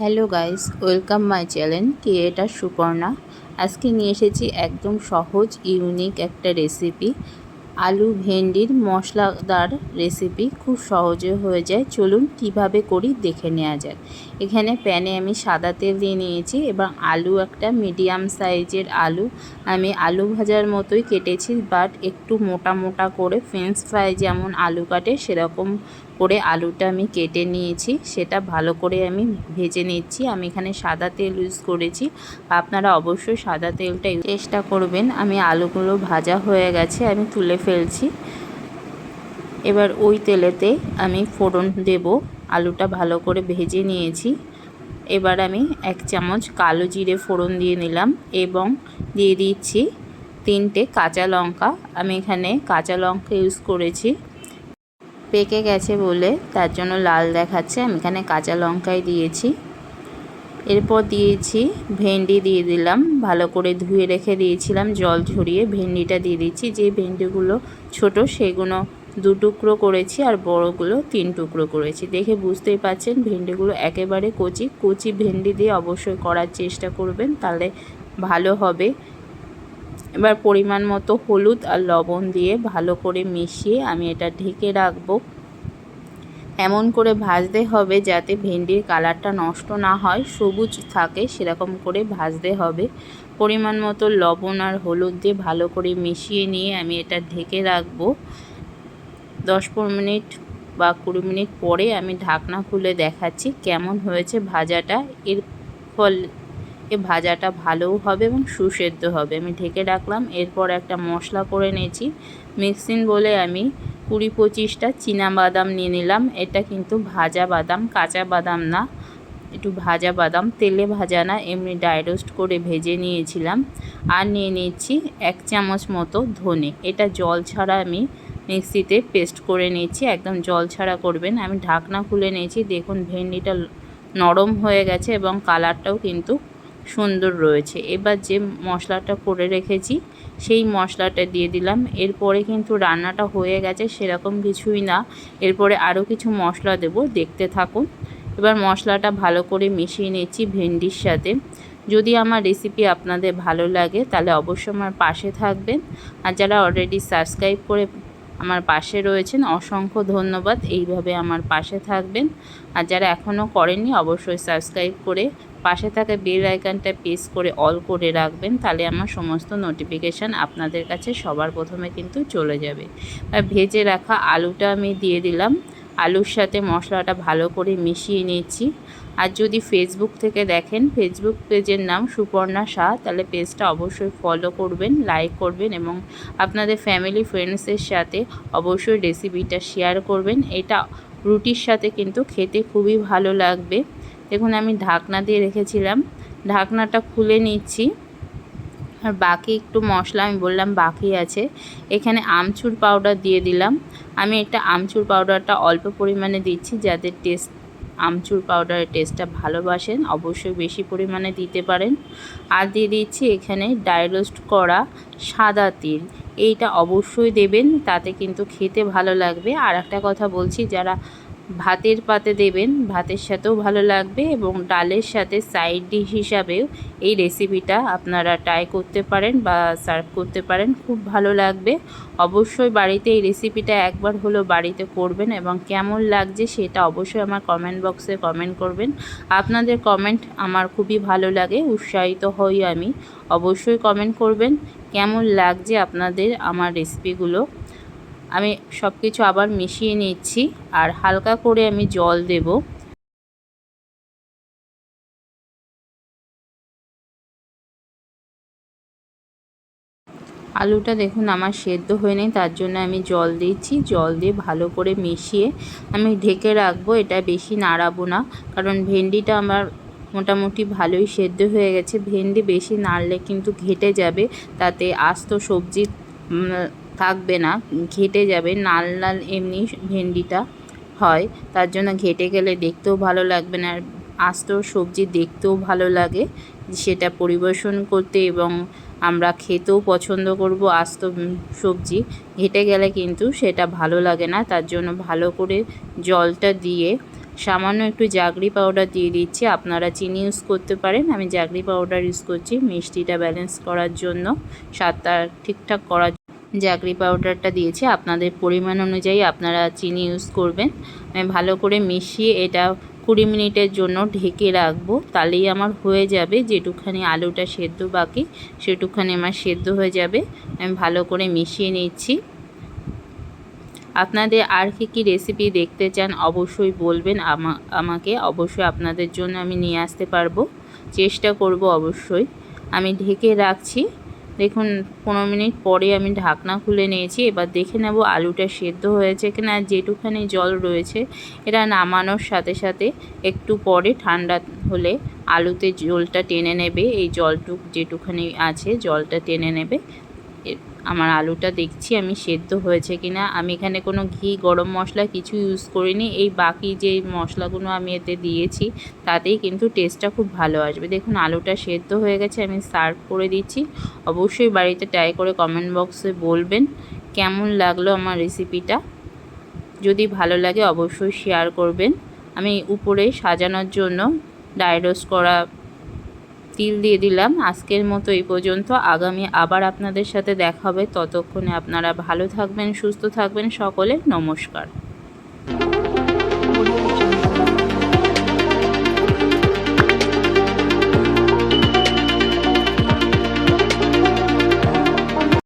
Hello guys welcome my channel creator Suparna আজকে নিয়ে এসেছি একদম সহজ ইউনিক একটা রেসিপি আলু, ভেন্ডির মশলাদার রেসিপি খুব সহজে হয়ে যায়। চলুন কীভাবে করি দেখে নেওয়া যাক। এখানে প্যানে আমি সাদা তেল দিয়ে নিয়েছি এবং আলু একটা মিডিয়াম সাইজের আলু। আমি আলু ভাজার মতোই কেটেছি বাট একটু মোটা মোটা করে ফ্রেঞ্চ ফ্রাই যেমন আলু কাটে, সেরকম করে আলুটা আমি কেটে নিয়েছি, সেটা ভালো করে আমি ভেজে নিচ্ছি। আমি এখানে সাদা তেল ইউজ করেছি। আপনারা অবশ্যই সাদা তেলটা চেষ্টা করবেন। আমি আলুগুলো ভাজা হয়ে গেছে, আমি তুলে ফেলছি। এবার ওই তেলেতে আমি ফোড়ন দেব। আলুটা ভালো করে ভেজে নিয়েছি। এবার আমি এক চামচ কালো জিরে ফোড়ন দিয়ে নিলাম এবং দিয়ে দিচ্ছি তিনটে কাঁচা লঙ্কা। আমি এখানে কাঁচা লঙ্কা ইউজ করেছি। পেকে গেছে বলে তার জন্য লাল দেখাচ্ছে। আমি এখানে কাঁচা লঙ্কাই দিয়েছি। এরপর দিয়েছি ভেন্ডি দিয়ে দিলাম। ভালো করে ধুয়ে রেখে দিয়েছিলাম, জল ঝরিয়ে ভেন্ডিটা দিয়ে দিচ্ছি। যে ভেন্ডিগুলো ছোট সেগুলো দু টুকরো করেছি আর বড়গুলো তিন টুকরো করেছি। দেখে বুঝতেই পাচ্ছেন ভেন্ডিগুলো একেবারে কচি। কচি ভেন্ডি দিয়ে অবশ্যই করার চেষ্টা করবেন, তাহলে ভালো হবে। এবার পরিমাণ মতো হলুদ আর লবণ দিয়ে ভালো করে মিশিয়ে আমি এটা ঢেকে রাখব। এমন করে ভাজতে হবে যাতে ভেন্ডির কালারটা নষ্ট না হয়, সবুজ থাকে সেরকম করে ভাজতে হবে। পরিমাণ মতো লবণ আর হলুদ দিয়ে ভালো করে মিশিয়ে নিয়ে আমি এটা ঢেকে রাখব। দশ পনেরো মিনিট বা কুড়ি মিনিট পরে আমি ঢাকনা খুলে দেখাচ্ছি কেমন হয়েছে ভাজাটা। এর ফল ভাজাটা ভালোও হবে এবং সুসেদ্ধ হবে। আমি ঢেকে রাখলাম, এরপর একটা মশলা করে নিয়েছি। মিক্সিং বলে আমি কুড়ি পঁচিশটা বাদাম নিয়ে নিলাম। এটা কিন্তু ভাজা বাদাম, কাঁচা বাদাম না, একটু ভাজা বাদাম। তেলে ভাজা না, এমনি ডাইরোস্ট করে ভেজে নিয়েছিলাম। আর নিয়ে নিচ্ছি এক চামচ মতো ধনে। এটা জল ছাড়া আমি মিক্সিতে পেস্ট করে নিয়েছি, একদম জল ছাড়া করবেন। আমি ঢাকনা খুলে নিয়েছি, দেখুন ভেন্ডিটা নরম হয়ে গেছে এবং কালারটাও কিন্তু সুন্দর রয়েছে। এবার যে মশলাটা করে রেখেছি, সেই মশলাটা দিয়ে দিলাম। এরপরে কিন্তু রান্নাটা হয়ে গেছে সেরকম কিছুই না। এরপরে আরও কিছু মশলা দেব, দেখতে থাকুন। এবার মশলাটা ভালো করে মিশিয়ে নিচ্ছি ভেন্ডির সাথে। যদি আমার রেসিপি আপনাদের ভালো লাগে, তাহলে অবশ্যই আমার পাশে থাকবেন। আর যারা অলরেডি সাবস্ক্রাইব করে আমার পাশে রয়েছেন। অসংখ্য ধন্যবাদ। এইভাবে আমার পাশে থাকবেন। আর যারা এখনও করেননি, অবশ্যই সাবস্ক্রাইব করে পাশে থাকা বেল আইকনটা প্রেস করে অল করে রাখবেন। তাহলে আমার সমস্ত নোটিফিকেশান আপনাদের কাছে সবার প্রথমে কিন্তু চলে যাবে। আর ভেজে রাখা আলুটা আমি দিয়ে দিলাম। আলুর সাথে মশলাটা ভালো করে মিশিয়ে নিচ্ছি আর যদি ফেসবুক থেকে দেখেন ফেসবুক পেজের নাম সুপর্ণা শাহ, তাহলে পেজটা অবশ্যই ফলো করবেন লাইক করবেন এবং আপনাদের ফ্যামিলি ফ্রেন্ডসের সাথে অবশ্যই রেসিপিটা শেয়ার করবেন। এটা রুটির সাথে কিন্তু খেতে খুবই ভালো লাগবে। দেখুন, আমি ঢাকনা দিয়ে রেখেছিলাম। ঢাকনাটা খুলে নিচ্ছি। আর বাকি একটু মশলা, আমি বললাম বাকি আছে। এখানে আমচুর পাউডার দিয়ে দিলাম। আমি এটা আমচুর পাউডারটা অল্প পরিমাণে দিচ্ছি যাদের টেস্ট, আমচুর পাউডারের টেস্টটা ভালোবাসেন। অবশ্যই বেশি পরিমাণে দিতে পারেন। আর দিয়ে দিচ্ছি এখানে ডাইরোস্ট করা সাদা তিল। এইটা অবশ্যই দেবেন, তাতে কিন্তু খেতে ভালো লাগবে। আর একটা কথা বলছি, যারা ভাতের পাতে দেবেন। ভাতের সাথেও ভালো লাগবে এবং ডালের সাথে সাইড ডিশ হিসাবেও এই রেসিপিটা আপনারা ট্রাই করতে পারেন বা সার্ভ করতে পারেন। খুব ভালো লাগবে। অবশ্যই বাড়িতে এই রেসিপিটা একবার হলো বাড়িতে করবেন এবং কেমন লাগছে সেটা অবশ্যই আমার কমেন্ট বক্সে কমেন্ট করবেন। আপনাদের কমেন্ট আমার খুবই ভালো লাগে, উৎসাহিত হই আমি। অবশ্যই কমেন্ট করবেন। কেমন লাগছে আপনাদের আমার রেসিপিগুলো আমি সব কিছু আবার মিশিয়ে নিচ্ছি আর হালকা করে আমি জল দেব। আলুটা দেখুন আমার সেদ্ধ হয়ে নেই, তার জন্য আমি জল দিচ্ছি। জল দিয়ে ভালো করে মিশিয়ে আমি ঢেকে রাখব, এটা বেশি নাড়াবো না, কারণ ভেন্ডিটা আমার মোটামুটি ভালোই সেদ্ধ হয়ে গেছে। ভেন্ডি বেশি নাড়লে কিন্তু ঘেটে যাবে, তাতে আস্ত সবজি থাকবে না, ঘেটে যাবে, নাল লাল এমনি ভেন্ডিটা হয়, তার জন্য ঘেটে গেলে দেখতেও ভালো লাগবে না, আর আস্ত সবজি দেখতেও ভালো লাগে, সেটা পরিবেশন করতে এবং আমরা খেতেও পছন্দ করব আস্ত সবজি, ঘেটে গেলে কিন্তু সেটা ভালো লাগে না, তার জন্য ভালো করে জলটা দিয়ে, সামান্য একটু জাগরি পাউডার দিয়ে দিচ্ছি, আপনারা চিনি ইউজ করতে পারেন, আমি জাগরি পাউডার ইউজ করছি, মিষ্টিটা ব্যালেন্স করার জন্য, স্বাদটা ঠিকঠাক করার জাগরি পাউডারটা দিয়েছি, আপনাদের পরিমাণ অনুযায়ী আপনারা চিনি ইউজ করবেন। আমি ভালো করে মিশিয়ে এটা কুড়ি মিনিটের জন্য ঢেকে রাখব। তাহলেই আমার হয়ে যাবে, যেটুখানি আলুটা সেদ্ধ বাকি, সেটুখানি আমার সেদ্ধ হয়ে যাবে। আমি ভালো করে মিশিয়ে নিচ্ছি। আপনাদের আর কি কী রেসিপি দেখতে চান অবশ্যই বলবেন। আমা, আমাকে অবশ্যই আপনাদের জন্য আমি নিয়ে আসতে পারব। চেষ্টা করব অবশ্যই। আমি ঢেকে রাখছি। দেখুন, পনেরো মিনিট পরে আমি ঢাকনা খুলে নিয়েছি। এবার দেখে নেব আলুটা সেদ্ধ হয়েছে কিনা যেটুখানি জল রয়েছে, এটা নামানোর সাথে সাথে একটু পরে ঠান্ডা হলে আলুতে জলটা টেনে নেবে। এই জলটুক যেটুখানি আছে, জলটা টেনে নেবে। আমার আলুটা দেখছি, আমি সেদ্ধ হয়েছে কিনা। আমি এখানে কোনো ঘি, গরম মশলা কিছু ইউজ করিনি। এই বাকি যে মশলাগুলো আমি এতে দিয়েছি, তাতেই কিন্তু টেস্টটা খুব ভালো আসবে। দেখুন, আলুটা সেদ্ধ হয়ে গেছে, আমি সার্ভ করে দিচ্ছি। অবশ্যই বাড়িতে ট্রাই করে কমেন্ট বক্সে বলবেন কেমন লাগল আমার রেসিপিটা যদি ভালো লাগে, অবশ্যই শেয়ার করবেন। আমি উপরে সাজানোর জন্য ডাইরোস্ট করা তিল দিয়ে দিলাম। আজকের মতো এই পর্যন্ত। আগামী আবার আপনাদের সাথে দেখা হবে। ততক্ষণে আপনারা ভালো থাকবেন, সুস্থ থাকবেন সকলে। নমস্কার।